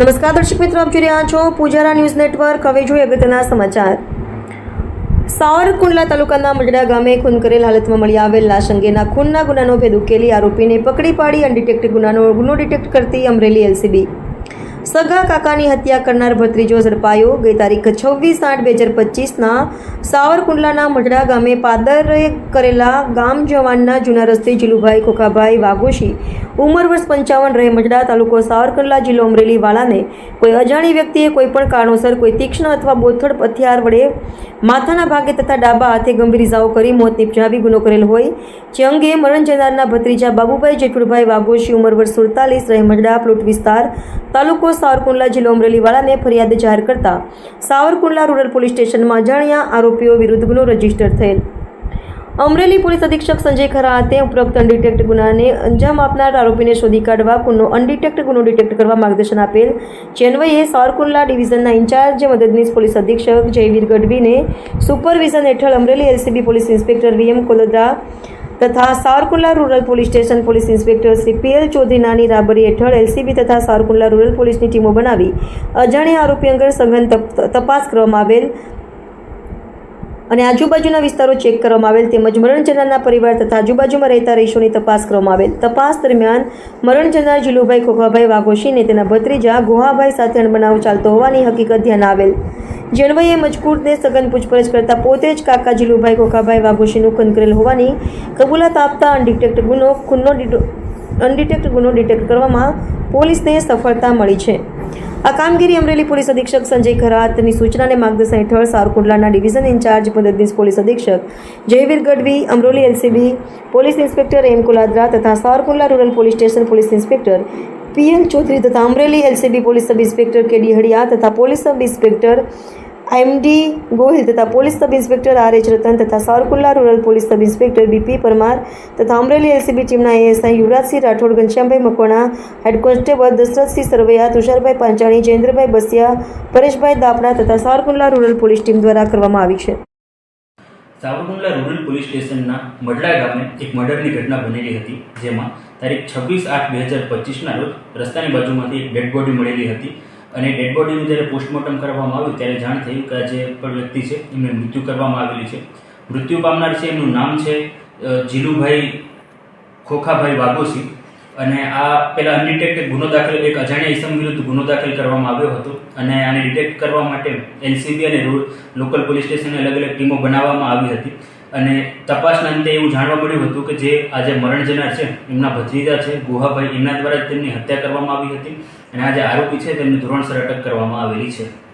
નમસ્કાર, દર્શક મિત્રો, આપ જોઈ રહ્યા છો પૂજારા ન્યૂઝ નેટવર્ક. હવે જોઈએ અગત્યના સમાચાર. સાવરકુંડલા તાલુકાના મજડા ગામે ખૂન કરેલ હાલતમાં મળી આવેલ લાશ અંગેના ખૂનના ગુનાનો ભેદ ઉકેલી આરોપીને પકડી પાડી અનડિટેક્ટ ગુનાનો ગુનો ડિટેક્ટ કરતી અમરેલી એલસીબી. સગા કાકાની હત્યા કરનાર ભત્રીજો ઝડપાયો. ગઈ તારીખ છવ્વીસ આઠ બે હજાર પચીસના સાવરકુંડલાના મઢડા ગામે પાદરે કરેલા ગામ જવાનના જૂના રસ્તે જીલુભાઈ ખોખાભાઈ વાઘોશી, ઉંમર વર્ષ પંચાવન રહે મઢડા તાલુકો સાવરકુંડલા જિલ્લો અમરેલી વાળાને કોઈ અજાણી વ્યક્તિએ કોઈ પણ કારણોસર કોઈ તીક્ષ્ણ અથવા બોથડ હથિયાર વડે માથાના ભાગે તથા ડાબા હાથે ગંભીર ઇજાઓ કરી મોત નિપજાવી ગુનો કરેલ હોય. જે અંગે મરણ જનારના ભત્રીજા બાબુભાઈ જેઠુડભાઈ વાઘોશી, ઉંમર વર્ષ સુડતાલીસ, રહેમડા, પ્લોટ વિસ્તાર, તાલુકો સાવરકુંડલા, જિલ્લો અમરેલીવાળાને ફરિયાદ જાહેર કરતા સાવરકુંડલા રૂરલ પોલીસ સ્ટેશનમાં અજાણ્યા આરોપીઓ વિરુદ્ધ ગુનો રજિસ્ટર થયેલ. અમરેલી પોલીસ અધિક્ષક સંજય ખરા હાથે ઉપરોક્ત અનડિટેક્ટ ગુનાને અંજામ આપનાર આરોપીને શોધી કાઢવા ગુનો અનડિટેક્ટ ગુનો ડિટેક્ટ કરવા માર્ગદર્શન આપેલ. ચેન્વઈએ સાવરકુંડલા ડિવિઝનના ઇન્ચાર્જ મદદનીશ પોલીસ અધિક્ષક જયવીર ગઢવીને સુપરવિઝન હેઠળ Amreli LCB police inspector VM Kolodara તથા Savarkundla rural police station police inspector Shri PL ચૌધરીનાની રાબરી હેઠળ એલસીબી તથા સાવરકુંડલા રૂરલ પોલીસની ટીમો બનાવી અજાણ્યા આરોપી અંગે સઘન તપ- તપાસ કરવામાં આવેલ. અને આજુબાજુના વિસ્તારો ચેક કરવામાં આવેલ તેમજ મરણ જનારના પરિવાર તથા આજુબાજુમાં રહેતા રહીશોની તપાસ કરવામાં આવેલ. તપાસ દરમિયાન મરણ જનાર જીલુભાઈ ખોખાભાઈ વાઘોશીને તેના ભત્રીજા ગુહાભાઈ સાથે અણબનાવ ચાલતો હોવાની હકીકત ધ્યાન આવેલ. જણવાઈએ મજકૂરને સઘન પૂછપરછ કરતા પોતે જ કાકા જીલુભાઈ ખોખાભાઈ વાઘોશીનું ખૂન કરેલ હોવાની કબૂલાત આપતા અનડિટેક્ટ ગુનો, ખૂનનો અનડિટેક્ટ ગુનો ડિટેક્ટ કરવામાં પોલીસને સફળતા મળી છે. આ કામગીરી અમરેલી પોલીસ અધિક્ષક સંજય ખરાતની સૂચના અને માર્ગદર્શન હેઠળ સારકુંડલાના ડિવિઝન ઇન્ચાર્જ મદદનીશ પોલીસ અધિક્ષક Jayveer Gadhvi, Amroli LCB police inspector M Kuladra તથા Sarkundla rural police station police inspector PL Chaudhary તથા Amreli LCB police sub inspector KD Hadiya તથા police sub inspector MD Gohil તથા police sub inspector R H Ratan તથા Savarkulla rural police sub inspector BP Parmar તથા Amreli LCB ટીમના ASI Yuvrajsinh Rathod, Ghanshyambhai Makwana, head constable Dashrathsinh Sarvaiya, Tusharbhai Panchani, Jayendrabhai Basiya, Pareshbhai Dapda તથા Savarkundla rural police team દ્વારા કરવામાં આવી છે. Savarkundla rural police સ્ટેશનના મડલા ગામે એક મર્ડરની ઘટના બનેલી હતી, જેમાં તારીખ છવ્વીસ આઠ બે હજાર પચીસના રોજ રસ્તાની બાજુમાંથી એક ડેડ બોડી મળેલી હતી. અને ડેડ બોડીનું જ્યારે પોસ્ટમોર્ટમ કરવામાં આવ્યું, ત્યારે જાણ થયું કે આ જે પણ વ્યક્તિ છે, એમને મૃત્યુ કરવામાં આવેલી છે. મૃત્યુ પામનાર છે એમનું નામ છે જીલુભાઈ ખોખાભાઈ વાઘોસી અને આ પેલા અનડિટેક્ટેડ ગુનો દાખલ, એક અજાણ્યા ઇસમ વિરુદ્ધ ગુનો દાખલ કરવામાં આવ્યો હતો. અને આને ડિટેક્ટ કરવા માટે એનસીબી અને લોકલ પોલીસ સ્ટેશનની અલગ અલગ ટીમો બનાવવામાં આવી હતી. અને તપાસના અંતે એવું જાણવા મળ્યું હતું કે જે આજે મરણ જનાર છે, એમના ભત્રીજા છે, ગુહાભાઈ, એમના દ્વારા જ તેમની હત્યા કરવામાં આવી હતી. અને આ જે આરોપી છે, તેમને ધોરણસર અટક કરવામાં આવેલી છે.